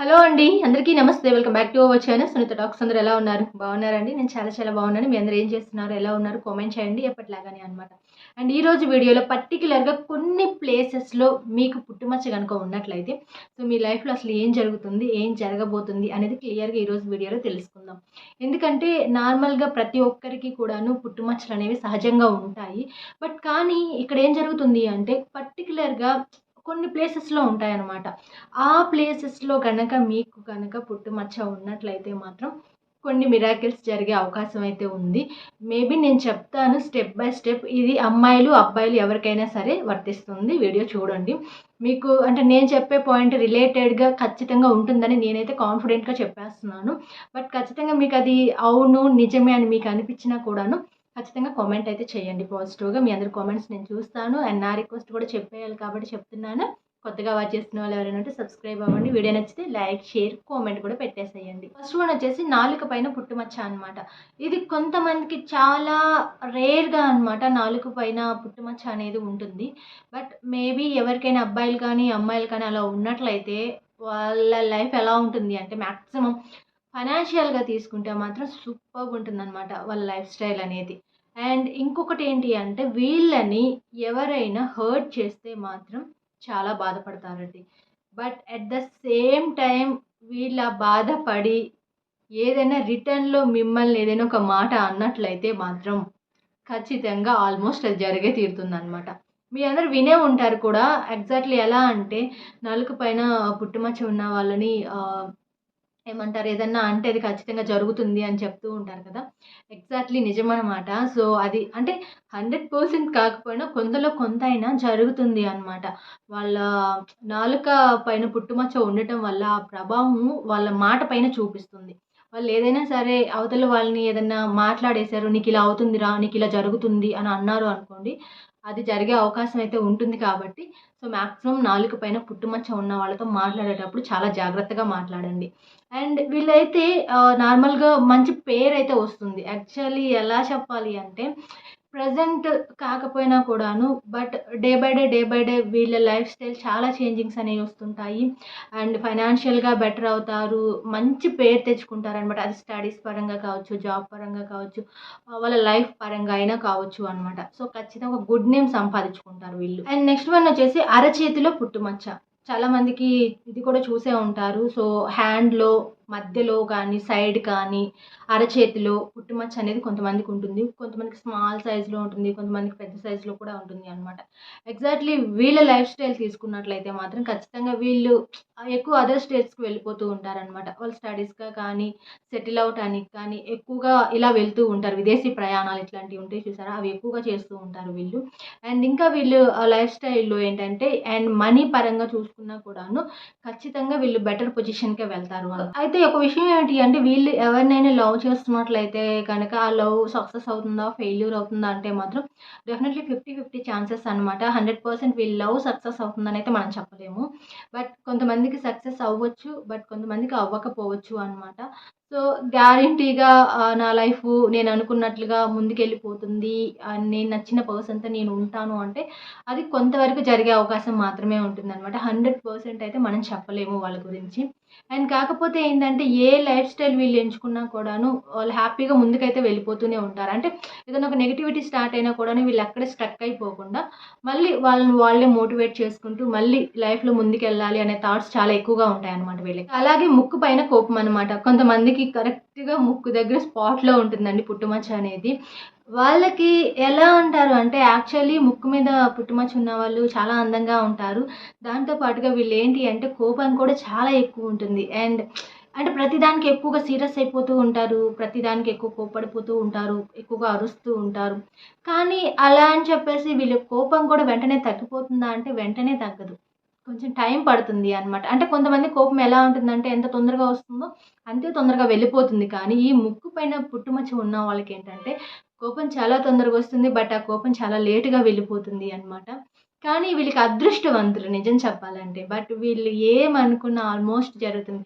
Hello అండి అందరికీ నమస్తే. Welcome back to our channel Sunitha talks అందరూ ఎలా ఉన్నారు? బాగున్నారండి? నేను చాలా చాలా బాగున్నాను. మీ అందరూ ఏం చేస్తున్నారు? ఎలా ఉన్నారు? కామెంట్ చేయండి. ఎప్పటిలాగానే అనమాట అండ్ ఈరోజు వీడియోలో పర్టికులర్గా కొన్ని ప్లేసెస్లో మీకు పుట్టుమచ్చ కనుక ఉన్నట్లయితే సో మీ లైఫ్లో అసలు ఏం జరుగుతుంది? ఏం జరగబోతుంది? అనేది క్లియర్గా ఈరోజు వీడియోలో తెలుసుకుందాం. ఎందుకంటే నార్మల్గా ప్రతి ఒక్కరికి కూడాను పుట్టుమచ్చలు అనేవి సహజంగా ఉంటాయి. బట్ కానీ ఇక్కడ ఏం జరుగుతుంది అంటే పర్టికులర్గా కొన్ని ప్లేసెస్లో ఉంటాయన్నమాట. ఆ ప్లేసెస్లో కనుక మీకు కనుక పుట్టుమచ్చ ఉన్నట్లయితే మాత్రం కొన్ని మిరాకిల్స్ జరిగే అవకాశం అయితే ఉంది. మేబీ నేను చెప్తాను స్టెప్ బై స్టెప్ ఇది అమ్మాయిలు అబ్బాయిలు ఎవరికైనా సరే వర్తిస్తుంది. వీడియో చూడండి. మీకు అంటే నేను చెప్పే పాయింట్ రిలేటెడ్గా ఖచ్చితంగా ఉంటుందని నేనైతే కాన్ఫిడెంట్గా చెప్పేస్తున్నాను. బట్ ఖచ్చితంగా మీకు అది అవును నిజమే అని మీకు అనిపించినా కూడాను ఖచ్చితంగా కామెంట్ అయితే చేయండి. పాజిటివ్గా మీ అందరి కామెంట్స్ నేను చూస్తాను. అండ్ నా రిక్వెస్ట్ కూడా చెప్పేయాలి కాబట్టి చెప్తున్నాను. కొత్తగా వాచ్ చేస్తున్న వాళ్ళు ఎవరైనా ఉంటే సబ్స్క్రైబ్ అవ్వండి. వీడియో నచ్చితే లైక్ షేర్ కామెంట్ కూడా పెట్టేసేయండి. ఫస్ట్ వన్ వచ్చేసి నాలుక పైన పుట్టుమచ్చ అనమాట ఇది కొంతమందికి చాలా రేర్గా అనమాట నాలుక పైన పుట్టుమచ్చ అనేది ఉంటుంది. బట్ మేబీ ఎవరికైనా అబ్బాయిలు కానీ అమ్మాయిలు కానీ అలా ఉన్నట్లయితే వాళ్ళ లైఫ్ ఎలా ఉంటుంది అంటే మ్యాక్సిమం ఫైనాన్షియల్గా తీసుకుంటే మాత్రం సూపర్గా ఉంటుంది అనమాట వాళ్ళ లైఫ్ స్టైల్ అనేది. అండ్ ఇంకొకటి ఏంటి అంటే వీళ్ళని ఎవరైనా హర్ట్ చేస్తే మాత్రం చాలా బాధపడతారండి. But at the same time వీళ్ళ బాధపడి ఏదైనా రిటర్న్లో మిమ్మల్ని ఏదైనా ఒక మాట అన్నట్లయితే మాత్రం ఖచ్చితంగా ఆల్మోస్ట్ అది జరిగే తీరుతుందనమాట మీ అందరు వినే ఉంటారు కూడా. ఎగ్జాక్ట్లీ ఎలా అంటే నాలుగు పైన పుట్టుమచ్చ ఉన్న వాళ్ళని ఏమంటారు? ఏదన్నా అంటే అది ఖచ్చితంగా జరుగుతుంది అని చెప్తూ ఉంటారు కదా? ఎగ్జాక్ట్లీ నిజమన్నమాట సో అది అంటే హండ్రెడ్ పర్సెంట్ కాకపోయినా కొంతలో కొంత అయినా జరుగుతుంది అనమాట వాళ్ళ నాలుక పైన పుట్టుమచ్చ ఉండటం వల్ల ఆ ప్రభావం వాళ్ళ మాట పైన చూపిస్తుంది. వాళ్ళు ఏదైనా సరే అవతల వాళ్ళని ఏదన్నా మాట్లాడేశారు నీకు ఇలా అవుతుందిరా నీకు ఇలా జరుగుతుంది అని అన్నారు అనుకోండి అది జరిగే అవకాశం అయితే ఉంటుంది కాబట్టి సో మ్యాక్సిమం నాలుగు పైన పుట్టుమచ్చ ఉన్న వాళ్ళతో మాట్లాడేటప్పుడు చాలా జాగ్రత్తగా మాట్లాడండి. అండ్ వీళ్ళైతే నార్మల్గా మంచి పేరు అయితే వస్తుంది. యాక్చువల్లీ ఎలా చెప్పాలి అంటే ప్రజెంట్ కాకపోయినా కూడాను but day by day day by day వీళ్ళ లైఫ్ స్టైల్ చాలా చేంజింగ్స్ అనేవి వస్తుంటాయి. అండ్ ఫైనాన్షియల్గా బెటర్ అవుతారు మంచి పేరు తెచ్చుకుంటారు అనమాట అది స్టడీస్ పరంగా కావచ్చు జాబ్ పరంగా కావచ్చు వాళ్ళ లైఫ్ పరంగా అయినా కావచ్చు అనమాట. సో ఖచ్చితంగా ఒక గుడ్ నేమ్ సంపాదించుకుంటారు వీళ్ళు. అండ్ నెక్స్ట్ వన్ వచ్చేసి అరచేతిలో పుట్టుమచ్చ. చాలా మందికి ఇది కూడా చూసే ఉంటారు. సో హ్యాండ్లో మధ్యలో కానీ సైడ్ కానీ అరచేతిలో పుట్టుమచ్చ అనేది కొంతమందికి ఉంటుంది. కొంతమందికి స్మాల్ సైజులో ఉంటుంది. కొంతమందికి పెద్ద సైజులో కూడా ఉంటుంది అనమాట ఎగ్జాక్ట్లీ వీళ్ళ లైఫ్ స్టైల్ తీసుకున్నట్లయితే మాత్రం ఖచ్చితంగా వీళ్ళు ఎక్కువ అదర్ స్టేట్స్కి వెళ్ళిపోతూ ఉంటారనమాట వాళ్ళు స్టడీస్గా కానీ సెటిల్ అవటానికి కానీ ఎక్కువగా ఇలా వెళ్తూ ఉంటారు. విదేశీ ప్రయాణాలు ఇట్లాంటివి ఉంటాయి చూసారా? అవి ఎక్కువగా చేస్తూ ఉంటారు వీళ్ళు. అండ్ ఇంకా వీళ్ళు లైఫ్ స్టైల్లో ఏంటంటే అండ్ మనీ పరంగా చూసుకున్నా కూడాను ఖచ్చితంగా వీళ్ళు బెటర్ పొజిషన్కే వెళ్తారు అయితే ఒక విషయం ఏంటి అంటే వీళ్ళు ఎవరినైనా లవ్ చేస్తున్నట్లయితే కనుక ఆ లవ్ సక్సెస్ అవుతుందా ఫెయిల్యూర్ అవుతుందా అంటే మాత్రం డెఫినెట్లీ ఫిఫ్టీ ఫిఫ్టీ ఛాన్సెస్ అనమాట హండ్రెడ్ పర్సెంట్ వీళ్ళు లవ్ సక్సెస్ అవుతుందని అయితే మనం చెప్పలేము. బట్ కొంతమందికి సక్సెస్ అవ్వచ్చు బట్ కొంతమందికి అవ్వకపోవచ్చు అనమాట సో గ్యారంటీగా నా లైఫ్ నేను అనుకున్నట్లుగా ముందుకెళ్ళిపోతుంది నేను నచ్చిన పర్సన్తో నేను ఉంటాను అంటే అది కొంతవరకు జరిగే అవకాశం మాత్రమే ఉంటుంది అనమాట హండ్రెడ్ పర్సెంట్ అయితే మనం చెప్పలేము వాళ్ళ గురించి. అండ్ కాకపోతే ఏంటంటే ఏ లైఫ్ స్టైల్ వీళ్ళు ఎంచుకున్నా కూడాను వాళ్ళు హ్యాపీగా ముందుకైతే వెళ్ళిపోతూనే ఉంటారు. అంటే ఏదైనా ఒక నెగిటివిటీ స్టార్ట్ అయినా కూడాను వీళ్ళు అక్కడే స్ట్రక్ అయిపోకుండా మళ్ళీ వాళ్ళని వాళ్ళే మోటివేట్ చేసుకుంటూ మళ్ళీ లైఫ్లో ముందుకెళ్ళాలి అనే థాట్స్ చాలా ఎక్కువగా ఉంటాయి అనమాట వీళ్ళకి. అలాగే ముక్కు పైన కోపం అనమాట కొంతమందికి కరెక్ట్గా ముక్కు దగ్గర స్పాట్లో ఉంటుందండి పుట్టుమచ్చ అనేది. వాళ్ళకి ఎలా ఉంటారు అంటే యాక్చువల్లీ ముక్కు మీద పుట్టుమచ్చ ఉన్న వాళ్ళు చాలా అందంగా ఉంటారు. దాంతో పాటుగా వీళ్ళు ఏంటి అంటే కోపం కూడా చాలా ఎక్కువ ఉంటుంది. అండ్ అంటే ప్రతిదానికి ఎక్కువగా సీరియస్ అయిపోతూ ఉంటారు. ప్రతిదానికి ఎక్కువ కోపడిపోతూ ఉంటారు. ఎక్కువగా అరుస్తూ ఉంటారు. కానీ అలా అని చెప్పేసి వీళ్ళ కోపం కూడా వెంటనే తగ్గిపోతుందా అంటే వెంటనే తగ్గదు. కొంచెం టైం పడుతుంది అనమాట అంటే కొంతమంది కోపం ఎలా ఉంటుందంటే ఎంత తొందరగా వస్తుందో అంతే తొందరగా వెళ్ళిపోతుంది. కానీ ఈ ముక్కు పైన పుట్టుమచ్చ ఉన్న వాళ్ళకి ఏంటంటే కోపం చాలా తొందరగా వస్తుంది బట్ ఆ కోపం చాలా లేటుగా వెళ్ళిపోతుంది అనమాట కానీ వీళ్ళకి అదృష్టవంతులు నిజం చెప్పాలంటే. బట్ వీళ్ళు ఏమనుకున్న ఆల్మోస్ట్ జరుగుతుంది.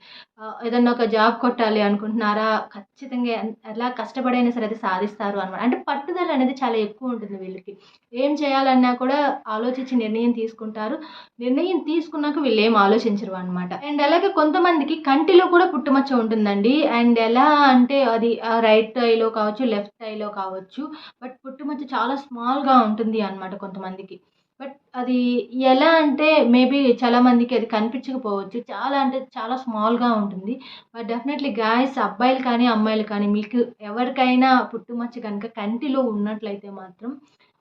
ఏదన్నా ఒక జాబ్ కొట్టాలి అనుకుంటున్నారా ఖచ్చితంగా ఎలా కష్టపడైనా సరే అది సాధిస్తారు అనమాట అంటే పట్టుదల అనేది చాలా ఎక్కువ ఉంటుంది వీళ్ళకి. ఏం చేయాలన్నా కూడా ఆలోచించి నిర్ణయం తీసుకుంటారు. నిర్ణయం తీసుకున్నాక వీళ్ళు ఏం ఆలోచించరు అనమాట అండ్ అలాగే కొంతమందికి కంటిలో కూడా పుట్టుమచ్చ ఉంటుందండి. అండ్ ఎలా అంటే అది రైట్ ఐలో కావచ్చు లెఫ్ట్ ఐలో కావచ్చు బట్ పుట్టుమచ్చ చాలా స్మాల్గా ఉంటుంది అనమాట కొంతమందికి. బట్ అది ఎలా అంటే మేబీ చాలా మందికి అది కనిపించకపోవచ్చు. చాలా అంటే చాలా స్మాల్గా ఉంటుంది. బట్ డెఫినెట్లీ గాయస్ అబ్బాయిలు కానీ అమ్మాయిలు కానీ మీకు ఎవరికైనా పుట్టుమచ్చ కనుక కంటిలో ఉన్నట్లయితే మాత్రం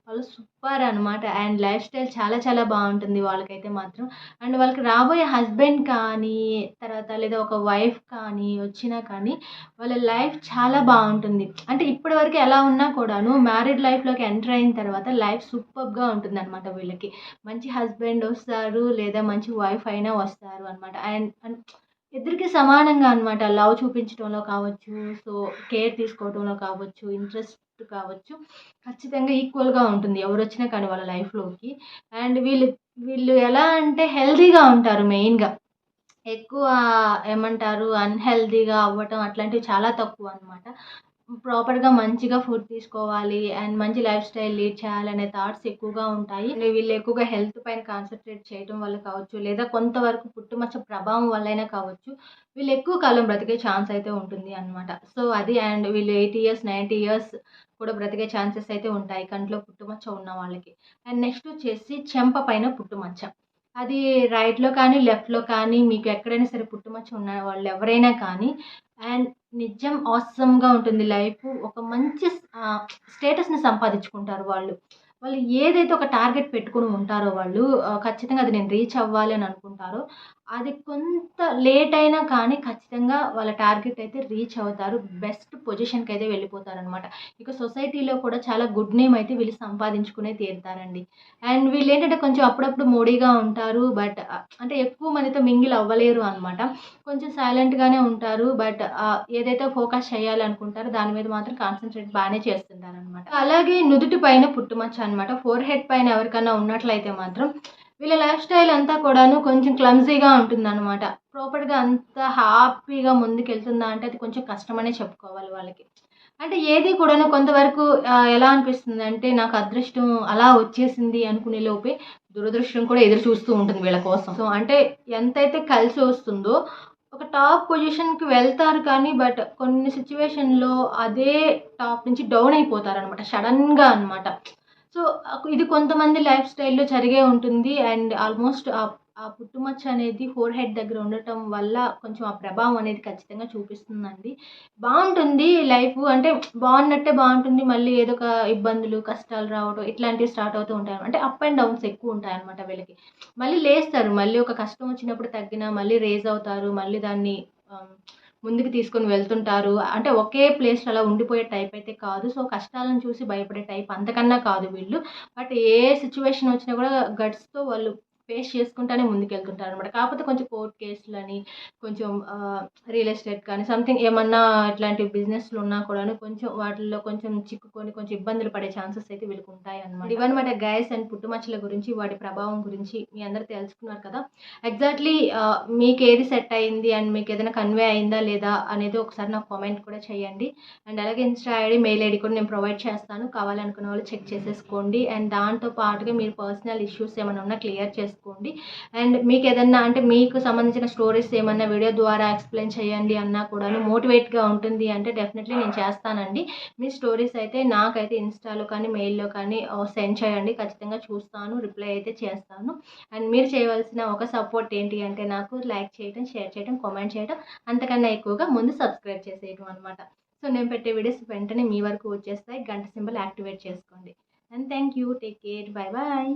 వాళ్ళు సూపర్ అనమాట అండ్ లైఫ్ స్టైల్ చాలా చాలా బాగుంటుంది వాళ్ళకైతే మాత్రం. అండ్ వాళ్ళకి రాబోయే హస్బెండ్ కానీ తర్వాత లేదా ఒక వైఫ్ కానీ వచ్చినా కానీ వాళ్ళ లైఫ్ చాలా బాగుంటుంది. అంటే ఇప్పటి వరకు ఎలా ఉన్నా కూడాను మ్యారీడ్ లైఫ్లోకి ఎంటర్ అయిన తర్వాత లైఫ్ సూపర్గా ఉంటుంది అనమాట వీళ్ళకి. మంచి హస్బెండ్ వస్తారు లేదా మంచి వైఫ్ అయినా వస్తారు అనమాట అండ్ ఇద్దరికి సమానంగా అనమాట లవ్ చూపించడంలో కావచ్చు సో కేర్ తీసుకోవడంలో కావచ్చు ఇంట్రెస్ట్ కావచ్చు. ఖచ్చితంగా ఈక్వల్గా ఉంటుంది. ఎవరు వచ్చినా కానీ వాళ్ళ లైఫ్లోకి అండ్ వీళ్ళు వీళ్ళు ఎలా అంటే హెల్తీగా ఉంటారు మెయిన్గా ఎక్కువ ఏమంటారు అన్హెల్దీగా అవ్వటం అట్లాంటివి చాలా తక్కువ అనమాట ప్రాపర్గా మంచిగా ఫుడ్ తీసుకోవాలి అండ్ మంచి లైఫ్ స్టైల్ లీడ్ చేయాలనే థాట్స్ ఎక్కువగా ఉంటాయి. వీళ్ళు ఎక్కువగా హెల్త్ పైన కాన్సన్ట్రేట్ చేయడం వల్ల కావచ్చు లేదా కొంతవరకు పుట్టుమచ్చ ప్రభావం వల్లైనా కావచ్చు వీళ్ళు ఎక్కువ కాలం బ్రతికే ఛాన్స్ అయితే ఉంటుంది అనమాట సో అది అండ్ వీళ్ళు ఎయిటీ ఇయర్స్ నైంటీ ఇయర్స్ కూడా బ్రతికే ఛాన్సెస్ అయితే ఉంటాయి కంట్లో పుట్టుమచ్చ ఉన్న వాళ్ళకి. అండ్ నెక్స్ట్ వచ్చేసి చెంప పైన పుట్టుమచ్చ. అది రైట్లో కానీ లెఫ్ట్లో కానీ మీకు ఎక్కడైనా సరే పుట్టుమచ్చ ఉన్న వాళ్ళు ఎవరైనా కానీ అండ్ నిజం ఆసమ్గా ఉంటుంది లైఫ్ ఒక మంచి స్టేటస్ని సంపాదించుకుంటారు వాళ్ళు. వాళ్ళు ఏదైతే ఒక టార్గెట్ పెట్టుకుని ఉంటారో వాళ్ళు ఖచ్చితంగా అది నేను రీచ్ అవ్వాలి అని అనుకుంటారో అది కొంత లేట్ అయినా కానీ ఖచ్చితంగా వాళ్ళ టార్గెట్ అయితే రీచ్ అవుతారు. బెస్ట్ పొజిషన్కి అయితే వెళ్ళిపోతారు అనమాట ఇక సొసైటీలో కూడా చాలా గుడ్ నేమ్ అయితే వీళ్ళు సంపాదించుకునే తీరుతారండి. అండ్ వీళ్ళు ఏంటంటే కొంచెం అప్పుడప్పుడు మూడీగా ఉంటారు. బట్ అంటే ఎక్కువ మందితో మింగిల్ అవ్వలేరు అనమాట కొంచెం సైలెంట్గానే ఉంటారు. బట్ ఏదైతే ఫోకస్ చేయాలనుకుంటారో దాని మీద మాత్రం కాన్సన్ట్రేట్ బాగానే చేస్తుంటారు అనమాట అలాగే నుదుటి పైన పుట్టుమచ్చ అనమాట ఫోర్ హెడ్ పైన ఎవరికైనా ఉన్నట్లయితే మాత్రం వీళ్ళ లైఫ్ స్టైల్ అంతా కూడాను కొంచెం క్లమ్జీగా ఉంటుందన్నమాట. ప్రాపర్గా అంత హ్యాపీగా ముందుకెళ్తుందా అంటే అది కొంచెం కష్టమనే చెప్పుకోవాలి వాళ్ళకి. అంటే ఏది కూడాను కొంతవరకు ఎలా అనిపిస్తుంది అంటే నాకు అదృష్టం అలా వచ్చేసింది అనుకునే లోపే దురదృష్టం కూడా ఎదురు చూస్తూ ఉంటుంది వీళ్ళ కోసం. సో అంటే ఎంతైతే కలిసి వస్తుందో ఒక టాప్ పొజిషన్కి వెళ్తారు కానీ బట్ కొన్ని సిచ్యువేషన్లో అదే టాప్ నుంచి డౌన్ అయిపోతారు అనమాట సడన్గా అనమాట సో ఇది కొంతమంది లైఫ్ స్టైల్లో జరిగే ఉంటుంది. అండ్ ఆల్మోస్ట్ ఆ పుట్టుమచ్చ అనేది ఫోర్ హెడ్ దగ్గర ఉండటం వల్ల కొంచెం ఆ ప్రభావం అనేది ఖచ్చితంగా చూపిస్తుందండి. బాగుంటుంది లైఫ్. అంటే బాగున్నట్టే బాగుంటుంది. మళ్ళీ ఏదో ఒక ఇబ్బందులు కష్టాలు రావడం ఇట్లాంటివి స్టార్ట్ అవుతూ ఉంటాయి అంటే అప్ అండ్ డౌన్స్ ఎక్కువ ఉంటాయి అనమాట వీళ్ళకి. మళ్ళీ లేస్తారు. మళ్ళీ ఒక కష్టం వచ్చినప్పుడు తగ్గినా మళ్ళీ రేజ్ అవుతారు. మళ్ళీ దాన్ని ముందుకు తీసుకొని వెళ్తుంటారు. అంటే ఒకే ప్లేస్లో అలా ఉండిపోయే టైప్ అయితే కాదు. సో కష్టాలను చూసి భయపడే టైప్ అంతకన్నా కాదు వీళ్ళు. బట్ ఏ సిచ్యువేషన్ వచ్చినా కూడా గట్స్తో వాళ్ళు ఫేస్ చేసుకుంటానే ముందుకెళ్తుంటారు అనమాట కాకపోతే కొంచెం కోర్ట్ కేసులని కొంచెం రియల్ ఎస్టేట్ కానీ సంథింగ్ ఏమన్నా ఇట్లాంటి బిజినెస్లు ఉన్నా కూడా కొంచెం వాటిల్లో కొంచెం చిక్కుకొని కొంచెం ఇబ్బందులు పడే ఛాన్సెస్ అయితే వీళ్ళకి ఉంటాయి అనమాట ఇవన్నమాట గ్యాస్ అండ్ పుట్టుమచ్చల గురించి వాటి ప్రభావం గురించి మీ అందరూ తెలుసుకున్నారు కదా. ఎగ్జాక్ట్లీ మీకు ఏది సెట్ అయింది అండ్ మీకు ఏదైనా కన్వే అయిందా లేదా అనేది ఒకసారి నాకు కామెంట్ కూడా చేయండి. అండ్ అలాగే ఇన్స్టా ఐడి మెయిల్ ఐడి కూడా నేను ప్రొవైడ్ చేస్తాను. కావాలనుకున్న వాళ్ళు చెక్ చేసేసుకోండి. అండ్ దాంతో పాటుగా మీరు పర్సనల్ ఇష్యూస్ ఏమైనా ఉన్నా క్లియర్ చేసుకోండి. అండ్ మీకు ఏదన్నా అంటే మీకు సంబంధించిన స్టోరీస్ ఏమన్నా వీడియో ద్వారా ఎక్స్ప్లెయిన్ చేయండి అన్నా కూడాను మోటివేట్గా ఉంటుంది అంటే డెఫినెట్లీ నేను చేస్తానండి. మీ స్టోరీస్ అయితే నాకైతే ఇన్స్టాలో కానీ మెయిల్లో కానీ సెండ్ చేయండి. ఖచ్చితంగా చూస్తాను రిప్లై అయితే చేస్తాను. అండ్ మీరు చేయవలసిన ఒక సపోర్ట్ ఏంటి అంటే నాకు లైక్ చేయడం షేర్ చేయడం కామెంట్ చేయడం అంతకన్నా ఎక్కువగా ముందు సబ్స్క్రైబ్ చేసేయడం అనమాట సో నేను పెట్టే వీడియోస్ వెంటనే మీ వరకు వచ్చేస్తాయి. గంట సింబల్ యాక్టివేట్ చేసుకోండి. And thank you take care bye bye